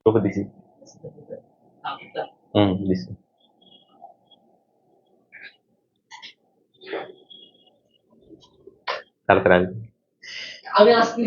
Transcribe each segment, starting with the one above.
গ্রুপে দিছি হুম দিছি তাড়াতাড়ি আসবি। আমি আসতে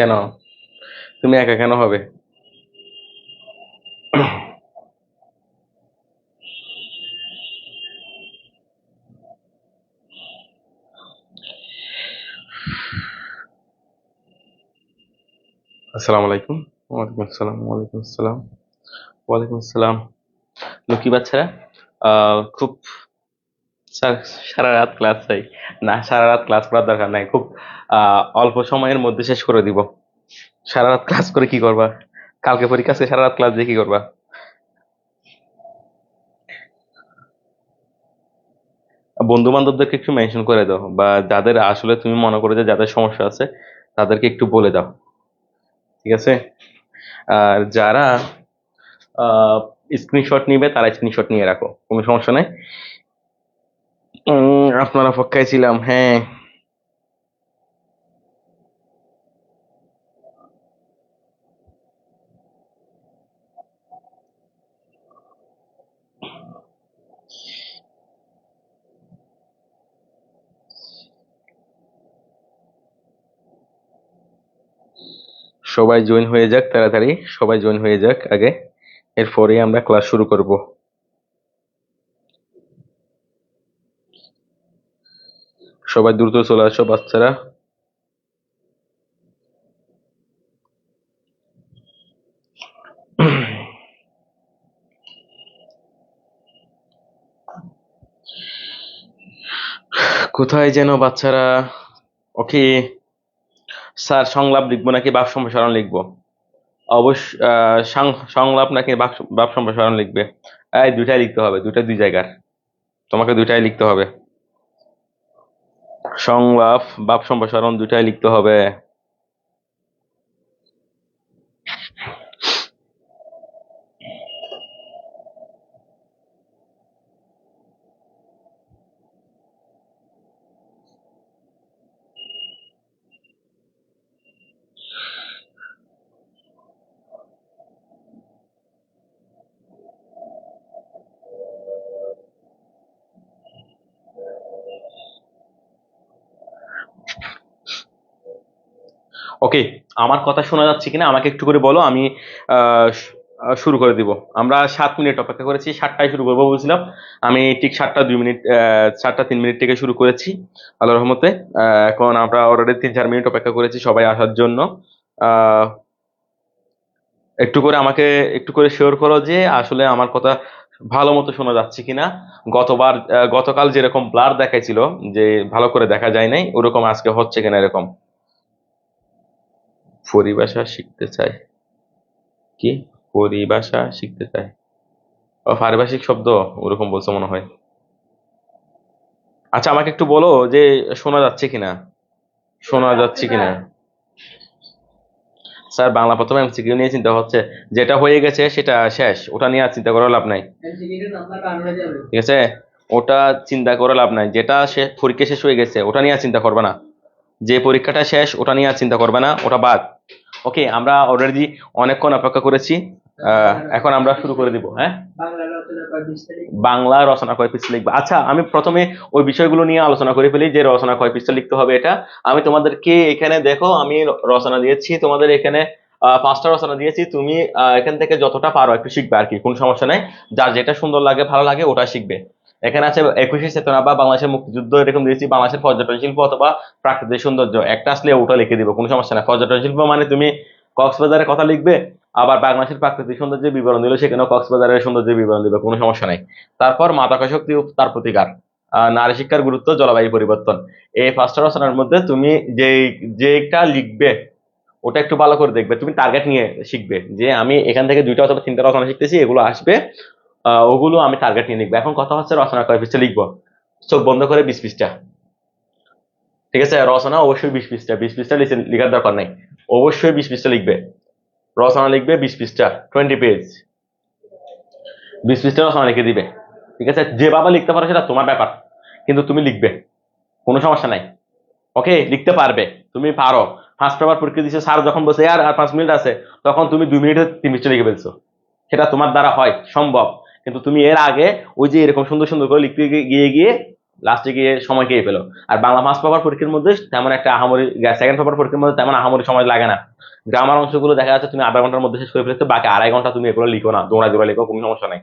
কেন? তুমি একা কেন হবে? আসসালামু আলাইকুম। ওয়ালাইকুম আসসালাম ওয়ালাইকুম আসসালাম ওয়ালাইকুম আসসালাম। লক্ষ্মী বাচ্চারা খুব সারা রাত ক্লাস চাই। না, সারা রাত ক্লাস করার দরকার নাই, খুব অল্প সময়ের মধ্যে শেষ করে দিব। সারা রাত ক্লাস করে কি করবা? কালকে পরীক্ষা আছে সারা রাত ক্লাস দিয়ে কি করবা? বন্ধু বান্ধবদেরকে একটু মেনশন করে দাও, বা যাদের আসলে তুমি মনে করো যে যাদের সমস্যা আছে, তাদেরকে একটু বলে দাও। ঠিক আছে? আর যারা স্ক্রিনশট নিবে তারা স্ক্রিনশট নিয়ে রাখো, কোনো সমস্যা নেই। আপনার অপেক্ষায় ছিলাম হ্যাঁ। সবাই জয়েন হয়ে যাক তাড়াতাড়ি, সবাই জয়েন হয়ে যাক আগে। এরপরে আমরা ক্লাস শুরু করব। সবাই দ্রুত চলে আসো বাচ্চারা। কোথায় যেন বাচ্চারা? ওকে স্যার, সংলাপ লিখব নাকি বাক সম্প্রসারণ লিখব? অবশ্য সংলাপ নাকি বাক বাক সম্প্রসারণ লিখবে? এই দুইটাই লিখতে হবে, দুইটা দুই জায়গার। তোমাকে দুইটাই লিখতে হবে। সংলাপ বাপ সম্প্রসারণ দুইটাই লিখতে হবে। ওকে, আমার কথা শোনা যাচ্ছে কিনা আমাকে একটু করে বলো, আমি শুরু করে দিব। আমরা সাত মিনিট অপেক্ষা করেছি, সাতটায় শুরু করব বলছিলাম। আমি ঠিক সাতটা দুই মিনিট সাতটা তিন মিনিট থেকে শুরু করেছি আল্লাহ রহমতে। এখন আমরা অলরেডি তিন চার মিনিট অপেক্ষা করেছি সবাই আসার জন্য। একটু করে আমাকে একটু করে শিওর করো যে আসলে আমার কথা ভালো মতো শোনা যাচ্ছে কিনা। গতবার গতকাল যেরকম ব্লার দেখাইছিল, যে ভালো করে দেখা যায় নাই, ওরকম আজকে হচ্ছে কিনা এরকম। পরিভাষা শিখতে চাই কি? পরিভাষা শিখতে চাই ও পারিভাষিক শব্দ ওরকম বলছে মনে হয়। আচ্ছা আমাকে একটু বলো যে শোনা যাচ্ছে কিনা? শোনা যাচ্ছে কিনা? স্যার বাংলা প্রথমে এমসিকিউ নিয়ে চিন্তা হচ্ছে। যেটা হয়ে গেছে সেটা শেষ। ওটা নিয়ে আর চিন্তা করার লাভ নাই। ঠিক আছে? ওটা চিন্তা করার লাভ নাই। যেটা সে পরীক্ষা শেষ হয়ে গেছে ওটা নিয়ে আর চিন্তা করবে না। যে পরীক্ষাটা শেষ ওটা নিয়ে আর চিন্তা করবে না। ওটা বাদ। ওকে আমরা অলরেডি অনেকক্ষণ অপেক্ষা করেছি। আহ, এখন আমরা শুরু করে দিব হ্যাঁ? বাংলা রচনা কয় পৃষ্ঠা লিখবে? আচ্ছা আমি প্রথমে ওই বিষয়গুলো নিয়ে আলোচনা করে ফেলি যে রচনা কয় পৃষ্ঠা লিখতে হবে এটা। আমি তোমাদেরকে এখানে দেখো আমি রচনা দিয়েছি তোমাদের এখানে আহ, পাঁচটা রচনা দিয়েছি। তুমি আহ, এখান থেকে যতটা পারো একটু শিখবে আর কি কোনো সমস্যা নাই। যার যেটা সুন্দর লাগে ভালো লাগে ওটা শিখবে। এখানে আছে একুশে চেতনা বা বাংলাদেশের মুক্তিযুদ্ধ এরকম দিয়েছি, বাংলাদেশের পর্যটন শিল্প অথবা প্রাকৃতিক সৌন্দর্য। একটা আসলে ওটা লিখে দিব, কোনো সমস্যা নাই। পর্যটন শিল্প মানে তুমি কক্সবাজারের কথা লিখবে, আবার বাংলাদেশের প্রাকৃতিক সৌন্দর্যের বিবরণ দিলে সেখানেও কক্সবাজারের সৌন্দর্যের বিবরণ দিবে, কোনো সমস্যা নাই। তারপর মাদকা শক্তি তার প্রতিকার। নারী শিক্ষার গুরুত্ব, জলবায়ু পরিবর্তন। এই পাঁচটা রচনার মধ্যে তুমি যে যেটা লিখবে, ওটা একটু ভালো করে দেখবে। তুমি টার্গেট নিয়ে শিখবে যে আমি এখান থেকে দুইটা অথবা তিনটা রচনা শিখতেছি, এগুলো আসবে। ওগুলো আমি টার্গেট নিয়ে লিখব। এখন কথা হচ্ছে রচনা কয় লিখব। চোখ বন্ধ করে বিশ পৃষ্ঠা। ঠিক আছে? রচনা অবশ্যই বিশ পৃষ্ঠা। বিশ পৃষ্ঠা লিখে- লেখার দরকার নাই। অবশ্যই বিশ পৃষ্ঠা লিখবে। রচনা লিখবে বিশ পৃষ্ঠা। টোয়েন্টি পেজ বিশ পৃষ্ঠা রচনা লিখে দিবে। ঠিক আছে? যেভাবে লিখতে পারো সেটা তোমার ব্যাপার। কিন্তু তুমি লিখবে। কোনো সমস্যা নাই। ওকে লিখতে পারবে। তুমি পারো। ফার্স্ট পেপার পরীক্ষা দিচ্ছে স্যার যখন বসে আর আর পাঁচ মিনিট আছে। তখন তুমি দুই মিনিটে তিন পৃষ্ঠা লিখে ফেলছো। সেটা তোমার দ্বারা হয়। সম্ভব। কিন্তু তুমি এর আগে ওই যে এরকম সুন্দর সুন্দর করে লিখতে গিয়ে- গিয়ে লাস্টে গিয়ে সময় খেয়ে ফেলো। আর বাংলা ফার্স্ট পেপার পরীক্ষার মধ্যে তেমন একটা আহামরি সেকেন্ড পেপার পরীক্ষার মধ্যে তেমন আহামরি সময় লাগে না। গ্রামার অংশগুলো দেখা যাচ্ছে তুমি আধা ঘণ্টার মধ্যে শেষ করে ফেলেছো, বাকি আড়াই ঘণ্টা তুমি এগুলো লিখো না, দৌড়া দৌড়া লিখো, কোনো সমস্যা নাই।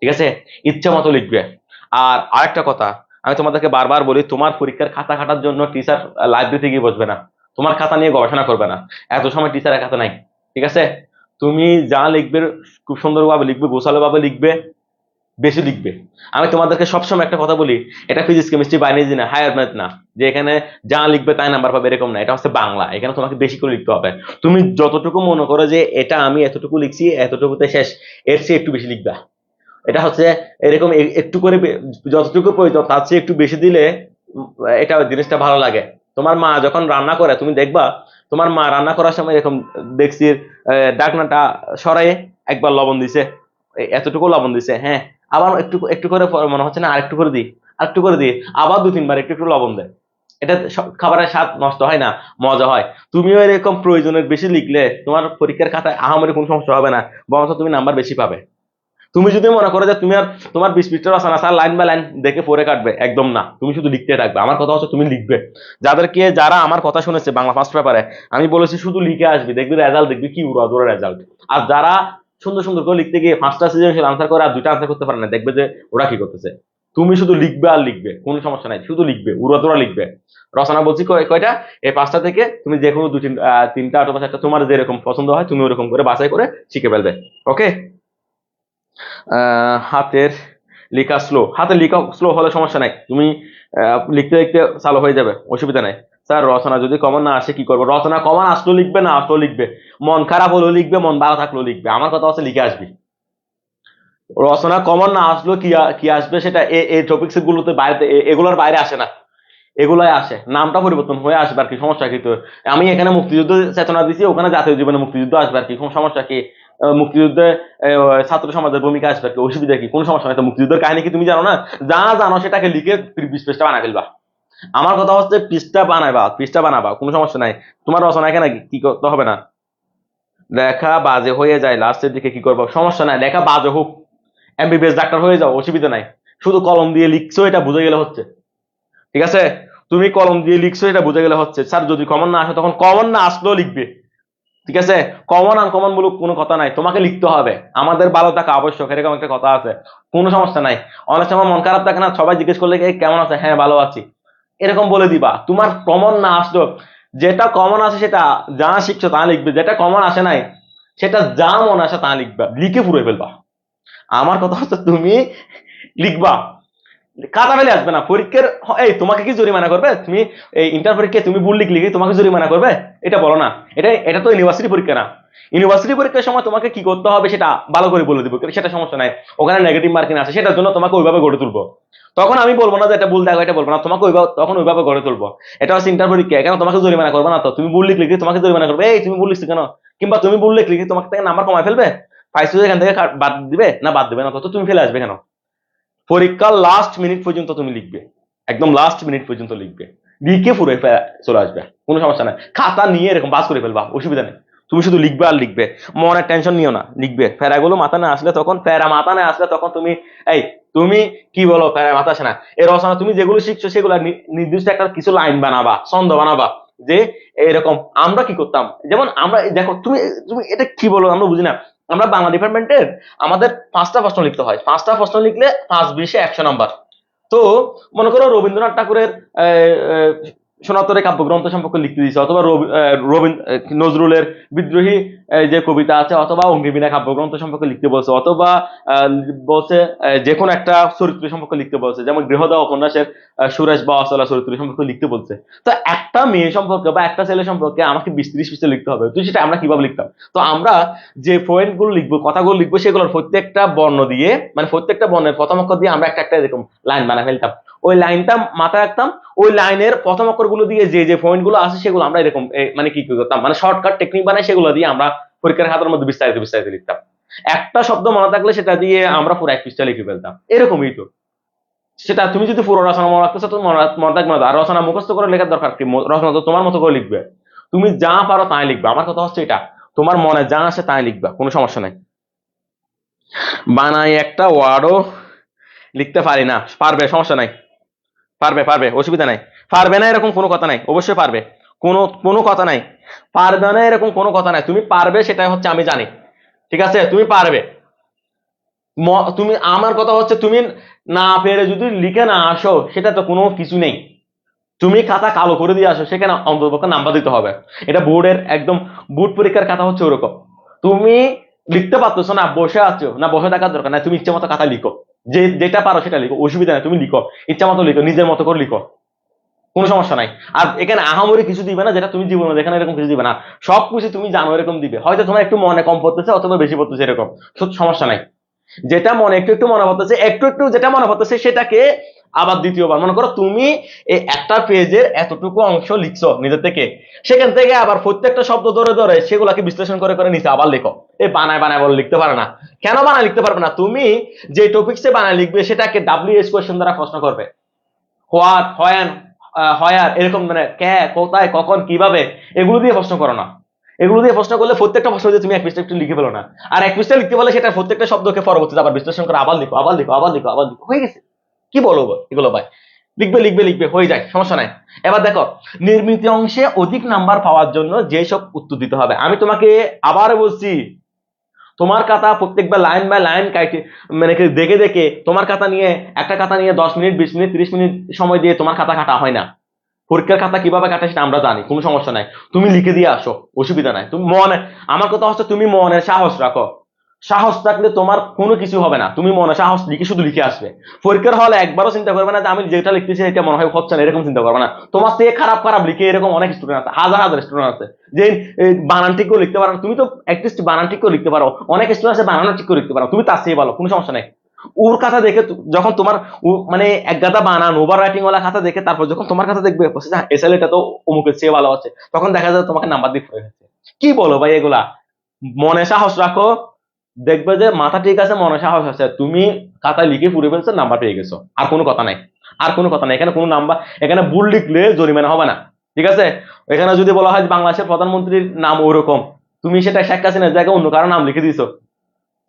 ঠিক আছে? ইচ্ছা মতো লিখবে। আর আরেকটা কথা, আমি তোমাদেরকে বারবার বলি, তোমার পরীক্ষার খাতা খাটার জন্য টিচার লাইব্রেরিতে গিয়ে বসবে না। তোমার খাতা নিয়ে গবেষণা করবে না। এত সময় টিচারের খাতা নাই। ঠিক আছে? তুমি যা লিখবে, খুব সুন্দরভাবে লিখবে, গোছালোভাবে লিখবে। বেশি লিখবে। আমি তোমাদেরকে সবসময় একটা কথা বলি, এটা ফিজিক্স কেমিস্ট্রি বায়োলজি না হায়ার ম্যাথ না, যে এখানে যা লিখবে তাই নাম্বার পাবে, এরকম না, এটা হচ্ছে বাংলা, এখানে তোমাকে বেশি করে লিখতে হবে। তুমি যতটুকু মনে করো যে এটা আমি এতটুকু লিখছি, এতটুকুতে শেষ, এর চেয়ে একটু বেশি লিখবা। এটা হচ্ছে এরকম একটু করে যতটুকু প্রয়োজন, তার চেয়ে একটু বেশি দিলে এটা জিনিসটা ভালো লাগে। তোমার মা যখন রান্না করে, তুমি দেখবা, তোমার মা রান্না করার সময় এরকম দেখছি ডাকনাটা সরাই একবার লবণ দিছে এতটুকু লবণ দিছে হ্যাঁ আবার একটু একটু করে মনে হচ্ছে না, আরেকটু করে দিই, আরেকটু করে দিই, আবার দু, তিনবার একটু একটু লবণ দেয়। এটা খাবারের স্বাদ নষ্ট হয় না, মজা হয়। তুমিও এরকম প্রয়োজনের বেশি লিখলে তোমার পরীক্ষার খাতায় আহামরি কোনো সমস্যা হবে না, বরঞ্চ তুমি নাম্বার বেশি পাবে। তুমি যদি মনে করো যে তুমি আর তোমার বিশ পৃষ্ঠার রচনা স্যার লাইন বাই লাইন দেখে পড়ে কাটবে, একদম না। তুমি শুধু লিখতে থাকবে। আমার কথা হচ্ছে তুমি লিখবে। যাদেরকে, যারা আমার কথা শুনেছে বাংলা ফার্স্ট পেপারে আমি বলেছি শুধু লিখে আসবি, দেখবি রেজাল্ট দেখবি কি উড়া দূরের রেজাল্ট আর যারা সুন্দর সুন্দর করে লিখতে গিয়ে পাঁচটা সিজন আনসার করে আর দুইটা আনসার করতে পারে না দেখবে যে ওরা কি করতেছে। তুমি শুধু লিখবে আর লিখবে কোনো সমস্যা নাই শুধু লিখবে উড়াদোড়া লিখবে। রচনা বলছি কয়টা? এই পাঁচটা থেকে তুমি যে কোনো দু তিন আহ, তিনটা অথবা চারটা তোমার যেরকম পছন্দ হয় তুমি ওরকম করে বাছাই করে শিখে ফেলবে। ওকে? হাতের লেখা স্লো হাতের লেখা স্লো হলে সমস্যা নাই। তুমি লিখতে লিখতে চালু হয়ে যাবে অসুবিধা নাই। স্যার, রচনা যদি কমন না আসে কি করব? রচনা কমন আসলেও লিখবে, না আসলেও লিখবে? মন খারাপ হলেও লিখবে, মন ভালো থাকলেও লিখবে। আমার কথা হচ্ছে লিখে আসবি। রচনা কমন না আসলেও কি কি আসবে সেটা এই টপিক্স গুলোতে বাইরে এগুলোর বাইরে আসে না। এগুলাই আসে। নামটা পরিবর্তন হয়ে আসবে আর কি, সমস্যা কি তো? আমি এখানে মুক্তিযুদ্ধ চেতনা দিছি, ওখানে জাতীয় জীবনে মুক্তিযুদ্ধ আসবে আর কি। কোনো সমস্যা কি? মুক্তিযুদ্ধে ছাত্র সমাজের ভূমিকা আসবে আর কি, অসুবিধা কি? কোনো সমস্যা নাই তো? মুক্তিযুদ্ধের কাহিনী কি তুমি জানো না? যা জানো সেটাকে লিখে বিশ পেজটা বানাই ফেলবা। আমার কথা হচ্ছে পৃষ্ঠা বানাবা পৃষ্ঠা বানাবা, কোনো সমস্যা নাই। তোমার রচনা এখানে কি করতে হবে না? লেখা বাজে হয়ে যায়, লাস্টের দিকে কি করব? সমস্যা নাই, লেখা বাজে হোক। এমবিবিএস ডাক্তার হয়ে যাও, অসুবিধা নাই। শুধু কলম দিয়ে লিখছো, এটা বুঝে গেলে হচ্ছে। ঠিক আছে? তুমি কলম দিয়ে লিখছো, এটা বুঝে গেলে হচ্ছে। স্যার, যদি কমন না আসে, তখন কমন না আসলেও লিখবে। ঠিক আছে? কমন আনকমন বলুক, কোনো কথা নাই। তোমাকে লিখতে হবে। আমাদের ভালো থাকা আবশ্যক, এরকম একটা কথা আছে। কোনো সমস্যা নাই। অনেক সময় মন খারাপ থাকে না, সবাই জিজ্ঞেস করলে কেমন আছে? হ্যাঁ ভালো আছি। এরকম বলে দিবা। তোমার কমন না আসলো যেটা কমন আছে সেটা যা শিখছো তা লিখবে, যেটা কমন আসে নাই, সেটা যা মন আসে তা লিখবা, লিখে পুরো ফেলবা। আমার কথা হচ্ছে তুমি লিখবা। কাটা ফেলে আসবে না, পরীক্ষার এই তোমাকে কি জরিমানা করবে? তুমি এই ইন্টার পরীক্ষায় তুমি ভুল লিখলে তোমাকে জরিমানা করবে? এটা বলো না। এটা এটা তো ইউনিভার্সিটি পরীক্ষা না। ইউনিভার্সিটি পরীক্ষার সময় তোমাকে কি করতে হবে সেটা ভালো করে বলে দিব সেটা সমস্যা নাই। ওখানে নেগেটিভ মার্কিং আছে, সেটার জন্য তোমাকে ওইভাবে গড়ে তুলবো। তখন আমি বলব না যে এটা ভুল, দেখো এটা বলব না, তোমাকে ওইভাবে, তখন ওইভাবে গড়ে তুলবো। এটা হচ্ছে ইন্টার পরীক্ষা, কেন তোমাকে জরিমানা করব না তো? তুমি ভুল লিখলে তোমাকে জরিমানা করবে? এই তুমি ভুল লিখছো কেন? কিংবা তুমি বললে লিখে তোমার থেকে নাম্বার কমায় ফেলবে? পাইছো এখান থেকে বাদ দিবে না বাদ দিবে না তত তুমি ফেলে আসবে কেন? পরীক্ষার লাস্ট মিনিট পর্যন্ত তুমি লিখবে। একদম লাস্ট মিনিট পর্যন্ত লিখবে। লিখে পুরো চলে আসবে। কোনো সমস্যা নাই। খাতা নিয়ে এরকম বাস করে ফেলবা, অসুবিধা নেই। তুমি শুধু লিখবে আর লিখবে। মনে টেনশন নিও না, লিখবে। ফেরাগুলো মাথা না আসলে তখন, ফেরা মাথা না আসলে তখন তুমি, এই, তুমি কি বলো, ফেরা মাথা আসে না। এর রচনা তুমি যেগুলো শিখছো সেগুলো নির্দিষ্ট একটা কিছু লাইন বানাবা, ছন্দ বানাবা, যে এরকম আমরা কি করতাম? যেমন আমরা, দেখো, তুমি তুমি এটা কি বলো আমরা বুঝি না। আমরা বাংলা ডিপার্টমেন্টের আমাদের পাঁচটা প্রশ্ন লিখতে হয়। পাঁচটা প্রশ্ন লিখলে পাঁচ বিশে একশো নাম্বার তো মনে করো রবীন্দ্রনাথ ঠাকুরের সনাতনের কাব্যগ্রন্থ সম্পর্কে লিখতে দিয়েছে অথবা রবি- আহ, রবীন্দ্র নজরুলের বিদ্রোহী যে কবিতা আছে অথবা অঙ্গিবিনা কাব্যগ্রন্থ সম্পর্কে লিখতে বলছে অথবা বলছে যে কোনো একটা চরিত্র সম্পর্কে লিখতে বলছে যেমন গৃহদা উপন্যাসের সুরেশ বা অসলা চরিত্র সম্পর্কে লিখতে বলছে। তো একটা মেয়ে সম্পর্কে বা একটা ছেলে সম্পর্কে আমাকে বিশ ত্রিশ পৃষ্ঠা লিখতে হবে তো সেটা আমরা কীভাবে লিখতাম? তো আমরা যে পয়েন্টগুলো লিখব কথাগুলো লিখব সেগুলোর প্রত্যেকটা বর্ণ দিয়ে মানে প্রত্যেকটা বর্ণের প্রথম অক্ষর দিয়ে আমরা একটা একটা এরকম লাইন বানা ফেলতাম। ওই লাইনটা মাথায় রাখতাম, ওই লাইনের প্রথম অক্ষরগুলো দিয়ে যে যে পয়েন্টগুলো আছে সেগুলো আমরা এরকম মানে কি করতাম? মানে শর্টকাট টেকনিক বানাই সেগুলো দিয়ে আমরা পরীক্ষার খাতার মধ্যে বিস্তারিত বিস্তারিত লিখতাম। একটা শব্দ মনে থাকলে সেটা দিয়ে আমরা পুরো এক পৃষ্ঠা লিখে ফেলতাম। এরকমই তো। সেটা তুমি যদি পুরো রচনা মনে রাখতেছো মনে থাকবে না। আর রচনা মুখস্থ করে লেখার দরকার কি? রচনা তো তোমার মতো করে লিখবে। তুমি যা পারো তাই লিখবে। আমার কথা হচ্ছে এটা। তোমার মনে যা আসে তাই লিখবা, কোনো সমস্যা নাই। বানাই একটা ওয়ার্ডও লিখতে পারি না। পারবে, সমস্যা নাই। পারবে পারবে, অসুবিধা নাই। পারবে না এরকম কোনো কথা নাই, অবশ্যই পারবে। কোনো কোনো কথা নাই। পারবে না এরকম কোনো কথা নাই। তুমি পারবে সেটাই হচ্ছে আমি জানি। ঠিক আছে? তুমি পারবে। তুমি, আমার কথা হচ্ছে তুমি না পেরে যদি লিখে না আসো, সেটা তো কোনো কিছু নেই। তুমি খাতা কালো করে দিয়ে আসো, সেখানে অন্ততপক্ষে নাম্বার দিতে হবে। এটা বোর্ডের একদম, বোর্ড পরীক্ষার খাতা হচ্ছে ওরকম। তুমি লিখতে পারতেছো না, বসে আছো, না বসে থাকার দরকার না তুমি ইচ্ছে মতো খাতা লিখো। যে, যেটা পারো সেটা লিখো, অসুবিধা নেই, তুমি লিখো, ইচ্ছা মতো লিখো, নিজের মতো করে লিখো, কোনো সমস্যা নাই। আর এখানে আহামরি কিছু দিবে না, যেটা তুমি জীবনে এখানে এরকম কিছু দিবে না। সব কিছু তুমি জানো, এরকম দিবে। হয়তো তোমার একটু মনে কম পড়তেছে, অথবা বেশি পড়তেছে, এরকম। সমস্যা নাই। যেটা মনে একটু একটু মনে পড়তেছে, একটু একটু যেটা মনে পড়তেছে, সেটাকে আবার দ্বিতীয়বার। মনে করো তুমি এই একটা পেজের এতটুকু অংশ লিখছো নিজের থেকে। সেখান থেকে আবার প্রত্যেকটা শব্দ ধরে ধরে সেগুলোকে বিশ্লেষণ করে করে নিচে আবার লিখো। এই বানায় বানায় বলে লিখতে পারে না। কেন বানায় লিখতে পারবে না? তুমি যে টপিক্সে বানায় লিখবে সেটাকে ডাব্লিউ এস কোয়েশ্চেন দ্বারা প্রশ্ন করবে। হোয়াট হয়ান হয়ার এরকম মানে কে, কোথায়, কখন, কীভাবে, এগুলো দিয়ে প্রশ্ন করো না। এগুলো দিয়ে প্রশ্ন করলে প্রত্যেকটা প্রশ্ন দিয়ে তুমি এক পৃষ্ঠা একটু লিখে ফেলো না। আর এক পৃষ্ঠা লিখতে বলে সেটা প্রত্যেকটা শব্দকে পরবর্তীতে আবার বিশ্লেষণ করে আবার লিখো আবার লিখো আবার লিখো আবার লিখো। হয়ে গেছে। কি বলব এগুলো ভাই। লিখবে লিখবে লিখবে, হয়ে যায়, সমস্যা নাই। এবার দেখো, নির্মিত অংশে অধিক নাম্বার পাওয়ার জন্য যেসব উত্তর দিতে হবে। আমি তোমাকে আবার বলছি, তোমার খাতা প্রত্যেকবার লাইন বাই লাইন কাইটে মানে দেখে দেখে, তোমার খাতা নিয়ে, একটা খাতা নিয়ে দশ মিনিট, বিশ মিনিট, ত্রিশ মিনিট সময় দিয়ে তোমার খাতা কাটা হয় না। পরীক্ষার খাতা কীভাবে কাটে সেটা আমরা জানি, কোনো সমস্যা নাই। তুমি লিখে দিয়ে আসো, অসুবিধা নাই। তুমি মনে, আমার কথা হচ্ছে তুমি মনে সাহস রাখো। সাহস থাকলে তোমার কোনো কিছু হবে না। তুমি মনে সাহস লিখে শুধু লিখে আসবে। পরীক্ষার হলে একবারও চিন্তা করবে না যে আমি যেটা লিখতেছি এটা মনে হয় হচ্ছে না, এরকম চিন্তা করবে না। তোমার থেকে খারাপ খারাপ লিখে এরকম অনেক স্টুডেন্ট আছে, হাজার হাজার স্টুডেন্ট আছে। যে বানান ঠিক করে লিখতে পারো তুমি তো অ্যাটলিস্ট বানান ঠিক করে লিখতে পারো। অনেক স্টুডেন্ট আছে বানান ঠিক করে লিখতে পারো, তুমি তার চেয়ে ভালো, কোনো সমস্যা নেই। ওর খাতা দেখে যখন তোমার মানে এক গাদা বানান ওভার রাইটিং ওয়ালা খাতা দেখে তারপর যখন তোমার খাতা দেখবে এসএল এটা তো অমুকের চেয়ে ভালো আছে। তখন দেখা যায় তোমাকে নাম্বার দিয়ে পড়ে গেছে কি বলো ভাই এগুলা? মনে সাহস রাখো দেখবে যে মাথা ঠিক আছে, মনে সাহস আছে। তুমি খাতায় লিখে পুরে ফেলছো নাম্বার পেয়ে গেছো। আর কোনো কথা নাই। আর কোনো কথা নাই। এখানে কোনো নাম্বার এখানে ভুল লিখলে জরিমানা হবে না। ঠিক আছে? এখানে যদি বলা হয় বাংলাদেশের প্রধানমন্ত্রীর নাম ওরকম তুমি সেটা শেখ হাসিনার জায়গায় অন্য কারও নাম লিখে দিছো।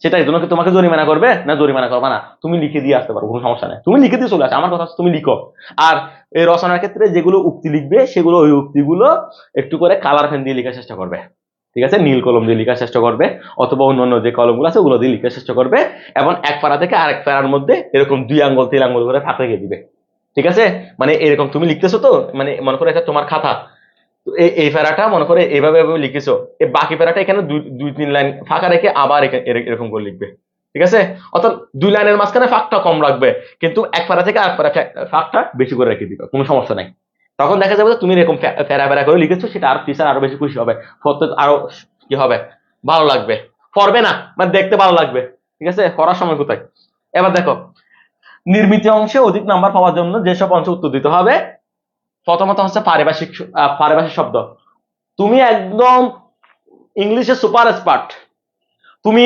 সেটাই জন্য তোমাকে জরিমানা করবে? না, জরিমানা করবে না। তুমি লিখে দিয়ে আসতে পারো, কোনো সমস্যা নেই। তুমি লিখে দিয়ে চলে আসো। আমার কথা তুমি লিখো। আর এই রচনার ক্ষেত্রে যেগুলো উক্তি লিখবে, সেগুলো ওই উক্তিগুলো একটু করে কালার পেন দিয়ে লেখার চেষ্টা করবে। ঠিক আছে? নীল কলম দিয়ে লেখার চেষ্টা করবে অথবা অন্যান্য যে কলমগুলো আছে, ওগুলো দিয়ে লেখার চেষ্টা করবে এবং এক পাড়া থেকে আরেক পাড়ার মধ্যে এরকম দুই আঙ্গুল, তিন আঙ্গুল করে ফাঁক রেখে দিবে। ঠিক আছে? মানে এরকম তুমি লিখতেছো তো মানে মনে করো এটা তোমার খাতা। এই প্যারাটা মনে করে এইভাবে এভাবে লিখেছো। এই বাকি প্যারাটা এখানে দুই তিন লাইন ফাঁকা রেখে আবার এরকম করে লিখবে। ঠিক আছে? অর্থাৎ দুই লাইনের মাঝখানে ফাঁকটা কম রাখবে, কিন্তু এক পারা থেকে আরেক পারা ফাঁকটা বেশি করে রেখে দিবে, কোনো সমস্যা নাই। তখন দেখা যাবে তুমি এরকম ফেরা ফেরা করে লিখেছো, সেটা আর টিচার আরও বেশি খুশি হবে। পড়তে আরও কি হবে? ভালো লাগবে। পড়বে না মানে দেখতে ভালো লাগবে। ঠিক আছে? পড়ার সময় কোথায়? এবার দেখো, নির্মিত অংশে অধিক নাম্বার পাওয়ার জন্য যেসব অংশ উত্তর দিতে হবে, প্রথমত হচ্ছে পারিভাষিক পারিভাষিক শব্দ। তুমি একদম ইংলিশে সুপার এক্সপার্ট তুমি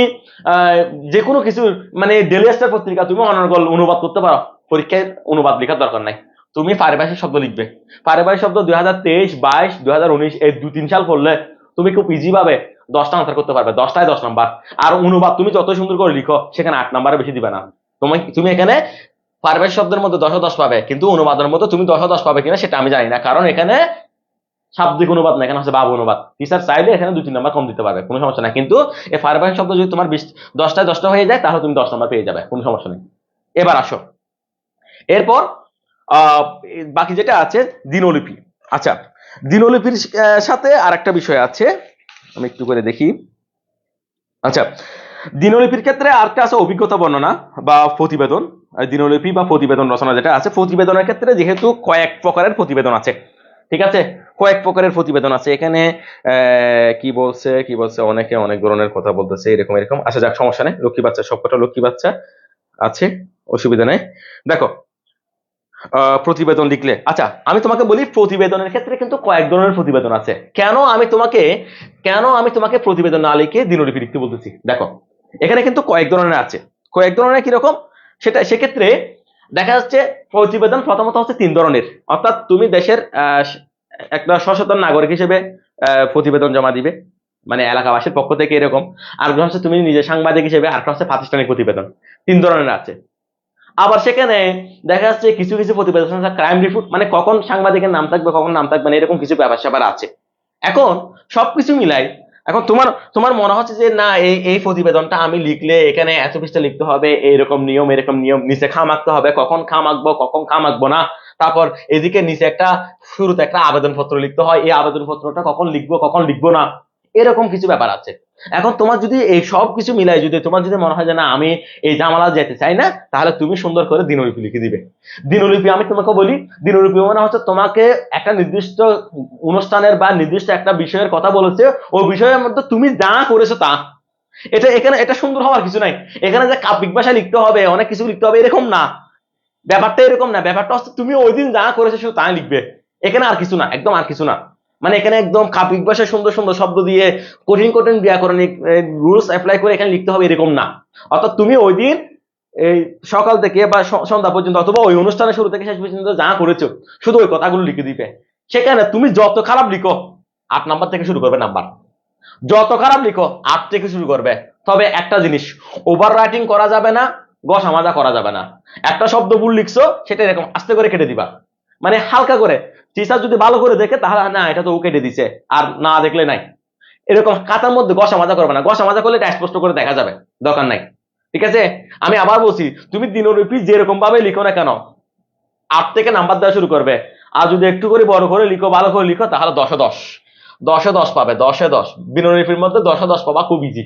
যে কোনো কিছু মানে ডেলি স্টার পত্রিকা তুমি অনর্গল অনুবাদ করতে পারো। পরীক্ষায় অনুবাদ লেখার দরকার নাই। তুমি পারিভাষিক শব্দ লিখবে। পারিভাষিক শব্দ দুই হাজার তেইশ, বাইশ, দুই হাজার উনিশ, এই দু, তিন সাল পড়লে তুমি খুব ইজি ভাবে দশটা আনসার করতে পারবে। দশটায় দশ নাম্বার। আর অনুবাদ তুমি যত সুন্দর করে লিখো, সেখানে আট নাম্বারে বেশি দিবে না। তুমি তুমি এখানে পারিভাষিক শব্দের মধ্যে দশ দশ পাবে, কিন্তু অনুবাদের মধ্যে তুমি দশ দশ পাবে কিনা সেটা আমি জানি না। কারণ এখানে শাব্দিক অনুবাদ না, এখানে হচ্ছে বাবু অনুবাদ। টিচার চাইলে এখানে দুই, তিন নাম্বার কম দিতে পারবে, কোনো সমস্যা না কিন্তু এই পারিভাষিক শব্দ যদি তোমার বিশ, দশটায় দশটা হয়ে যায়, তাহলে তুমি দশ নাম্বার পেয়ে যাবে, কোনো সমস্যা নেই। এবার আসো। এরপর বাকি যেটা আছে, দিনলিপি। আচ্ছা দিনলিপির সাথে আরেকটা বিষয় আছে, আমি একটু করে দেখি। আচ্ছা দিনলিপির ক্ষেত্রে আরেকটা আছে অভিজ্ঞতা বর্ণনা বা প্রতিবেদন দিনলিপি বা প্রতিবেদন রচনা যেটা আছে, প্রতিবেদনের ক্ষেত্রে যেহেতু কয়েক প্রকারের প্রতিবেদন আছে, ঠিক আছে? কয়েক প্রকারের প্রতিবেদন আছে। এখানে কি বলছে কি বলছে, অনেকে অনেক ধরনের কথা বলতেছে, এরকম এরকম। আচ্ছা যাক, সমস্যা নেই, লক্ষ্মী বাচ্চা, সবকটা লক্ষ্মী বাচ্চা আছে, অসুবিধা নেই। দেখো প্রতিবেদন লিখলে। আচ্ছা আমি তোমাকে বলি প্রতিবেদনের ক্ষেত্রে কিন্তু কয়েক ধরনের প্রতিবেদন আছে। কেন আমি তোমাকে, কেন আমি তোমাকে প্রতিবেদন না লিখে দিনলিপি লিখতে বলতেছি? দেখো, এখানে কিন্তু কয়েক ধরনের আছে। কয়েক ধরনের কীরকম সেটা, সেক্ষেত্রে দেখা যাচ্ছে প্রতিবেদন প্রথমত হচ্ছে তিন ধরনের। অর্থাৎ তুমি দেশের একটা সচেতন নাগরিক হিসেবে প্রতিবেদন জমা দিবে। মানে এলাকাবাসীর পক্ষ থেকে এরকম। আর হচ্ছে তুমি নিজে সাংবাদিক হিসেবে আর হচ্ছে প্রাতিষ্ঠানিক প্রতিবেদন। তিন ধরনের আছে। আবার সেখানে দেখা যাচ্ছে কিছু কিছু প্রতিবেদন ক্রাইম রিপোর্ট মানে কখন সাংবাদিকের নাম থাকবে, কখন নাম থাকবে না, এরকম কিছু ব্যাপার স্যাপার আছে। এখন সবকিছু মিলাই, এখন তোমার তোমার মনে হচ্ছে যে না, এই এই প্রতিবেদনটা আমি লিখলে এখানে এত পৃষ্ঠা লিখতে হবে এরকম নিয়ম এরকম নিয়ম, নিচে খাম আঁকতে হবে, কখন খাম আঁকবো, কখন খাম আঁকবো না, তারপর এদিকে নিচে একটা শুরুতে একটা আবেদনপত্র লিখতে হয়, এই আবেদনপত্রটা কখন লিখব কখন লিখব না, এরকম কিছু ব্যাপার আছে। এখন তোমার যদি এই সব কিছু মিলাই যদি তোমার যদি মনে হয় যে না, আমি এই জামালা যেতে চাই না, তাহলে তুমি সুন্দর করে দিনলিপি লিখে দিবে। দিনলিপি আমি তোমাকে বলি, দিনলিপি মানে হচ্ছে তোমাকে একটা নির্দিষ্ট অনুষ্ঠানের বা নির্দিষ্ট একটা বিষয়ের কথা বলেছে ওই বিষয়ের মধ্যে তুমি যা করেছ তা। এটা এখানে, এটা সুন্দর হওয়ার কিছু নাই। এখানে যে কাব্যিক ভাষায় লিখতে হবে, অনেক কিছু লিখতে হবে, এরকম না। ব্যাপারটা এরকম না, ব্যাপারটা হচ্ছে তুমি ওই দিন যা করেছ শুধু তাই লিখবে। এখানে আর কিছু না, একদম আর কিছু না। মানে এখানে একদম কাব্যিক ভাষায় সুন্দর সুন্দর শব্দ দিয়ে কঠিন কঠিন ব্যাকরণিক রুলস অ্যাপ্লাই করে এখানে লিখতে হবে এরকম না। অর্থাৎ তুমি ওই দিন, এই, সকাল থেকে বা সন্ধ্যা পর্যন্ত অথবা ওই অনুষ্ঠানের শুরু থেকে শেষ পর্যন্ত যা করেছ, শুধু ওই কথাগুলো লিখে দিবে। সেখানে তুমি যত খারাপ লিখো, আট নাম্বার থেকে শুরু করবে নাম্বার। যত খারাপ লিখো, আট থেকে শুরু করবে। তবে একটা জিনিস ওভার রাইটিং করা যাবে না গসা মাজা করা যাবে না। একটা শব্দ ভুল লিখছো, সেটা এরকম আস্তে করে কেটে দিবা। মানে হালকা করে। টিচার যদি ভালো করে দেখে, তাহলে না, এটা তো ও কেটে দিছে, আর না দেখলে নাই। এরকম কাতার মধ্যে গসা মাজা করবে না। গসা মাজা করলে এটা স্পষ্ট করে দেখা যাবে, দরকার নাই। ঠিক আছে? আমি আবার বলছি, তুমি দিনলিপি যেরকম ভাবে লিখো না কেন? আট থেকে নাম্বার দেওয়া শুরু করবে। আর যদি একটু করে বড় করে লিখো, ভালো করে লিখো, তাহলে দশে দশ। দশে দশ পাবে, দশে দশ। দিনলিপির মধ্যে দশে দশ পাবা খুব ইজি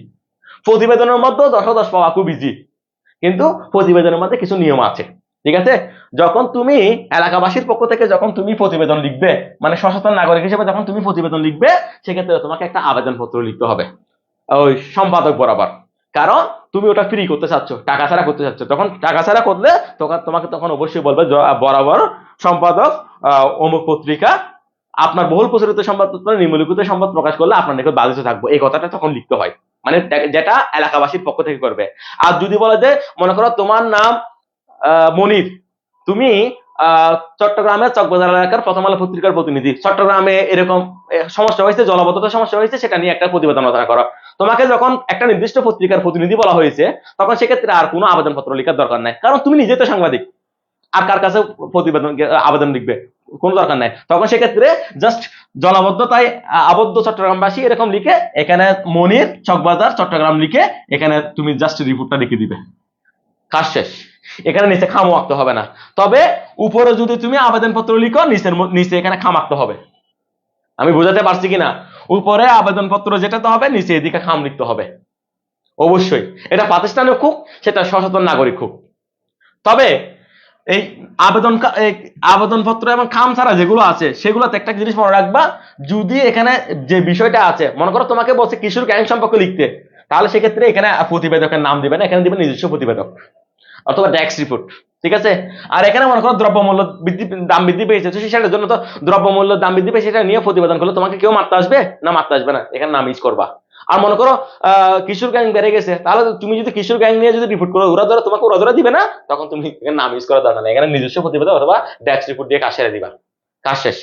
প্রতিবেদনের মধ্যে দশে দশ পাওয়া খুব ইজি কিন্তু প্রতিবেদনের মধ্যে কিছু নিয়ম আছে। ঠিক আছে? যখন তুমি এলাকাবাসীর পক্ষ থেকে যখন তুমি প্রতিবেদন লিখবে মানে সচেতন নাগরিক হিসেবে যখন তুমি প্রতিবেদন লিখবে, সেক্ষেত্রে তোমাকে একটা আবেদনপত্র লিখতে হবে। ওই সম্পাদক বরাবর। কারণ তুমি ওটা ফ্রি করতে চাচ্ছ, টাকা ছাড়া করতে চাচ্ছ। তখন টাকা ছাড়া করলে তখন তোমাকে তখন অবশ্যই বলবে বরাবর সম্পাদক অমুক পত্রিকা, আপনার বহুল প্রচলিত সংবাদপত্র নিম্নলিখিত সংবাদ প্রকাশ করলে আপনার নিকট বাধিত থাকব। এই কথাটা তখন লিখতে হয়। মানে যেটা এলাকাবাসীর পক্ষ থেকে করবে। আর যদি বলে যে, মনে করো তোমার নাম মনির, তুমি চট্টগ্রামের চকবাজার এলাকার প্রথম আলো পত্রিকার প্রতিনিধি। চট্টগ্রামে এরকম সমস্যা হয়েছে জলবদ্ধতার সমস্যা হয়েছে, সেটা নিয়ে একটা প্রতিবেদন রচনা করো। তোমাকে যখন একটা নির্দিষ্ট পত্রিকার প্রতিনিধি বলা হয়েছে, তখন সেক্ষেত্রে আর কোনো আবেদনপত্র লেখার দরকার নাই। কারণ তুমি নিজে তো সাংবাদিক, আর কার কাছে প্রতিবেদন আবেদন লিখবে? কোনো দরকার নাই। তখন সেক্ষেত্রে জাস্ট জলাবদ্ধতায় আবদ্ধ চট্টগ্রামবাসী এরকম লিখে, এখানে মনির, চকবাজার, চট্টগ্রাম লিখে, এখানে তুমি জাস্ট রিপোর্টটা লিখে দিবে। কাজ শেষ। এখানে নিচে খামো আঁকতে হবে না। তবে উপরে যদি তুমি আবেদনপত্র লিখো, নিচের নিচে এখানে খাম আঁকতে হবে। আমি বোঝাতে পারছি কিনা? উপরে আবেদনপত্র যেটাতে হবে, নিচে এদিকে খাম লিখতে হবে। অবশ্যই। এটা প্রাতিষ্ঠানিক হোক সেটা সচেতন নাগরিক হোক তবে এই আবেদন আবেদনপত্র এবং খাম ছাড়া যেগুলো আছে, সেগুলোতে একটা জিনিস মনে রাখবা, যদি এখানে যে বিষয়টা আছে, মনে করো তোমাকে বলছে কিশোর গ্যাং সম্পর্কে লিখতে, তাহলে সেক্ষেত্রে এখানে প্রতিবেদকের নাম দিবে না, এখানে দিবে নিজস্ব প্রতিবেদক। অথবা ট্যাক্স রিপোর্ট ঠিক আছে? আর এখানে মনে করো দ্রব্যমূল্য বৃদ্ধি, দাম বৃদ্ধি পেয়েছে, তো সেটার জন্য তো দ্রব্যমূল্য দাম বৃদ্ধি পেয়েছে সেটা নিয়ে প্রতিবেদন করলে। তোমাকে কেউ মারতে আসবে? না, মারতে আসবে না। এখানে নাম ইউজ করবা। আর মনে করো কিশোর গ্যাং বেড়ে গেছে, তাহলে তুমি যদি কিশোর গ্যাং নিয়ে যদি রিপোর্ট করো, ওরা ধরো তোমাকে, ওরা ধরে দিবে না? তখন তুমি নাম ইউজ করার দরকার না এখানে নিজস্ব প্রতিবেদন অথবা ড্যাক্স রিপোর্ট দিয়ে কাজ সেরে দিবা। কাজ শেষ।